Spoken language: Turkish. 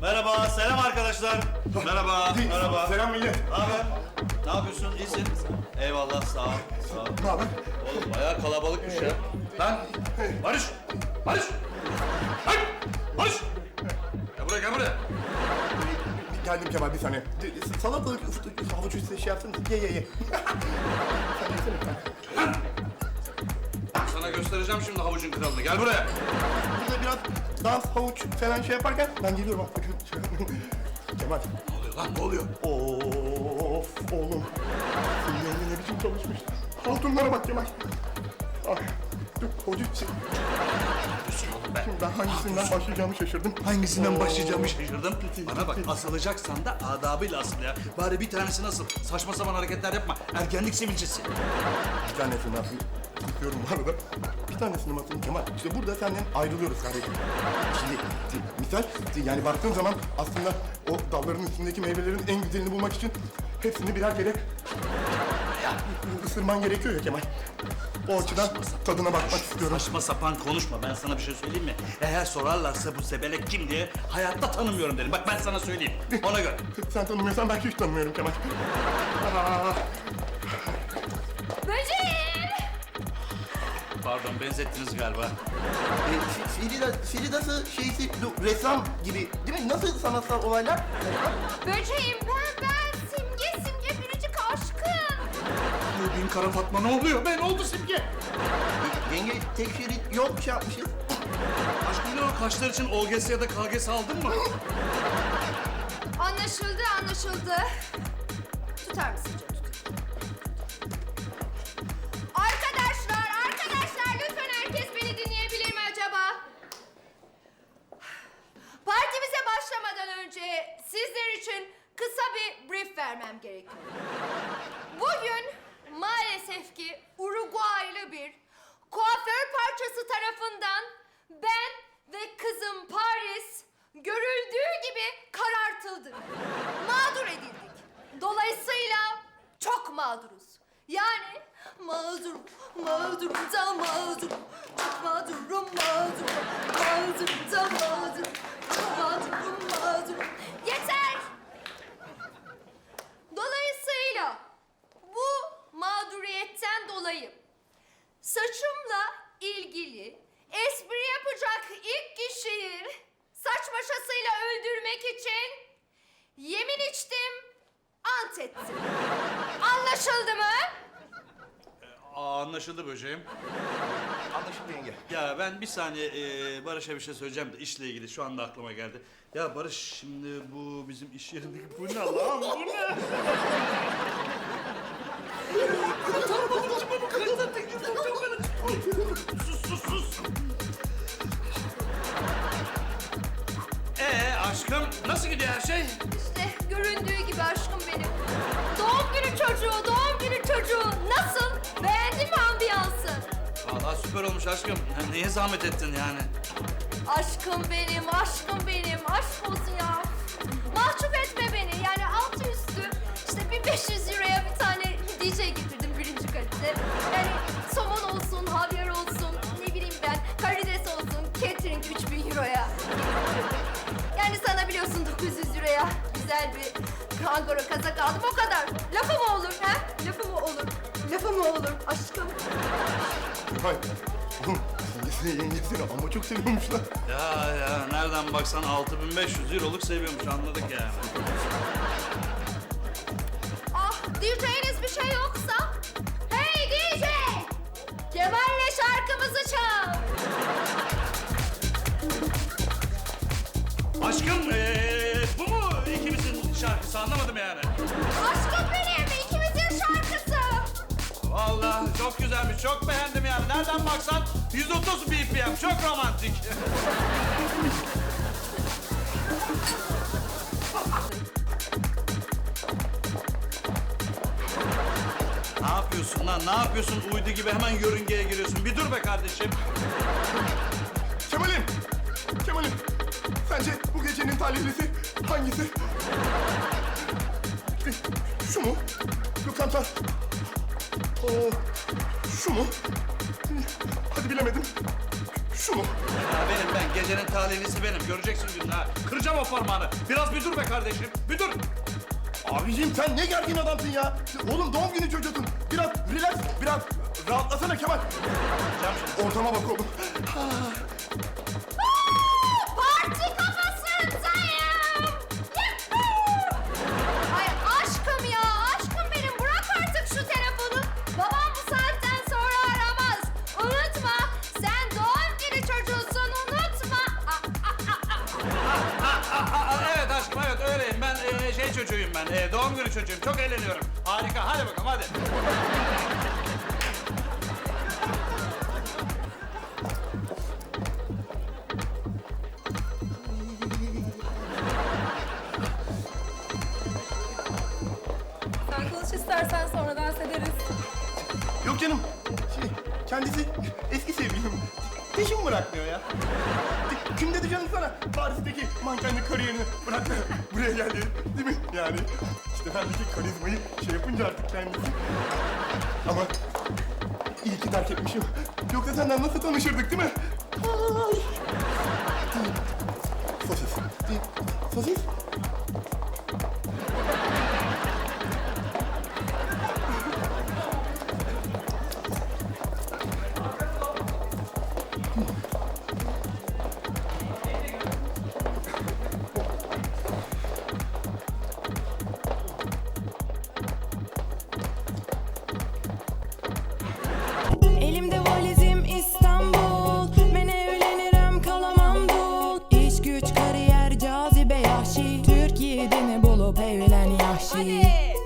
Merhaba, selam arkadaşlar. Merhaba, merhaba. Selam millet. Ne haber? Ne yapıyorsun? İyisin. Eyvallah, sağ ol. Sağ ol. Ne haber? Oğlum bayağı kalabalıkmış ya. Lan! Barış! Barış! Hayır! Barış! Gel buraya, gel buraya. Geldim Kemal bir saniye. Salatalık, havuç üstü şey yapsın. Ye ye ye. Sen yesene sen. Göstereceğim şimdi havucun kralını. Gel buraya. Burada biraz dans, havuç falan şey yaparken ben geliyorum bak. bakın. Kemal. Ne oluyor lan, ne oluyor? Of oğlum. Senin elin ne biçim çalışmış. Hatunlara bak Kemal. Ay. Dur havucu çek. Şimdi ben hangisinden başlayacağımı şaşırdım. Hangisinden başlayacağımı şaşırdım. Bana bak asılacaksan da adabıyla asıl ya. Bari bir tanesi nasıl? Saçma sapan hareketler yapma. Ergenlik sivilcesi. Bir tanesini atayım. Tutuyorum bu arada. Bir tanesini atayım Kemal? İşte burada senden ayrılıyoruz kardeşim. Şimdi misal yani baktığın zaman aslında o dalların üstündeki meyvelerin en güzelini bulmak için hepsini birer kere ısırman gerekiyor ya Kemal. O açıdan tadına bakmak istiyorum. Saçma sapan konuşma. Ben sana bir şey söyleyeyim mi? Eğer sorarlarsa bu sebelek kim diye hayatta tanımıyorum derim. Bak ben sana söyleyeyim. Ona göre. Sen tanımıyorsan ben hiç tanımıyorum Kemal. Aa, Pardon benzettiniz galiba. e, Fi- Frida, Frida'sı şeysi ressam gibi değil mi? Nasıl sanatsal olaylar? Böceğim ben ben simge simge biricik aşkın. Bin kara Fatma ne oluyor? Ben oldu Simge. Yenge tek şerit yol şey yapmışız. Aşkım ne o kaşlar için OGS ya da KGS aldın mı? Anlaşıldı anlaşıldı. Tutar mısın canım? Mağdurum, mağdurum da mağdurum. Çok mağdurum, mağdurum. Mağdurum da mağdurum. Çok mağdurum, mağdurum. Yeter! Dolayısıyla bu mağduriyetten dolayı saçımla ilgili espri yapacak ilk kişiyi saç maşasıyla öldürmek için yemin içtim, ant ettim. Anlaşıldı mı? Aa, anlaşıldı böceğim. Anlaşıldı yenge. Ya ben bir saniye e, Barış'a bir şey söyleyeceğim de işle ilgili şu anda aklıma geldi. Ya Barış şimdi bu bizim iş yerindeki bu ne lan bu ne? sus sus sus. Ee aşkım nasıl gidiyor her şey? İşte göründüğü gibi aşkım benim. Doğum günü çocuğu, doğum günü çocuğu. Nasıl? Süper olmuş aşkım. Ya Niye zahmet ettin yani? Aşkım benim, aşkım benim. Aşk olsun ya. Mahcup etme beni. Yani altı üstü işte bir 500 euroya bir tane DJ getirdim birinci kalite. Yani somon olsun, havyar olsun, ne bileyim ben, karides olsun, catering 3000 euroya. Yani sana biliyorsun 900 euroya güzel bir kangoro kazak aldım o kadar. Lafı mı Kemal. Oğlum yengesini yengesini ama çok seviyormuşlar. Ya ya nereden baksan 6500 euroluk seviyormuş anladık yani. Ah diyeceğiniz bir şey yoksa Hey DJ! Kemal'le şarkımızı çal. Aşkım ee, bu mu ikimizin şarkısı anlamadım yani. Aşkım benim ikimizin şarkısı. Vallahi çok güzelmiş çok beğendim. Nereden baksan 130 BPM çok romantik. ne yapıyorsun lan ne yapıyorsun uydu gibi hemen yörüngeye giriyorsun. Bir dur be kardeşim. Kemal'im. Kemal'im. Sence bu gecenin talihlisi hangisi? Şu mu? Yoksa ta... Oo, şu mu? Hadi bilemedim. Şu mu? Ya benim ben gecenin talihlisi benim. Göreceksin gününü ha. Kıracağım o parmağını. Biraz bir dur be kardeşim. Bir dur. Abiciğim sen ne gergin adamsın ya. Oğlum doğum günü çocuğusun. Biraz relax, biraz rahatlasana Kemal. Ortama bak oğlum. E, şey çocuğuyum ben. E, doğum günü çocuğuyum. Çok eğleniyorum. Harika. Hadi bakalım hadi. Sen konuş istersen sonra dans ederiz. Yok canım. Şey, kendisi eski sevgilim. Peşimi bırakmıyor ya. Kim dedi canım sana? Paris'teki mankenlik kariyerini bıraktı. Buraya geldi. Değil mi? Yani işte bendeki karizmayı şey yapınca artık kendisi. Ama iyi ki terk etmişim. Yoksa senden nasıl tanışırdık değil mi? Ay. Sosis. Sosis? Yiğidini bulup evlen yahşi Hadi.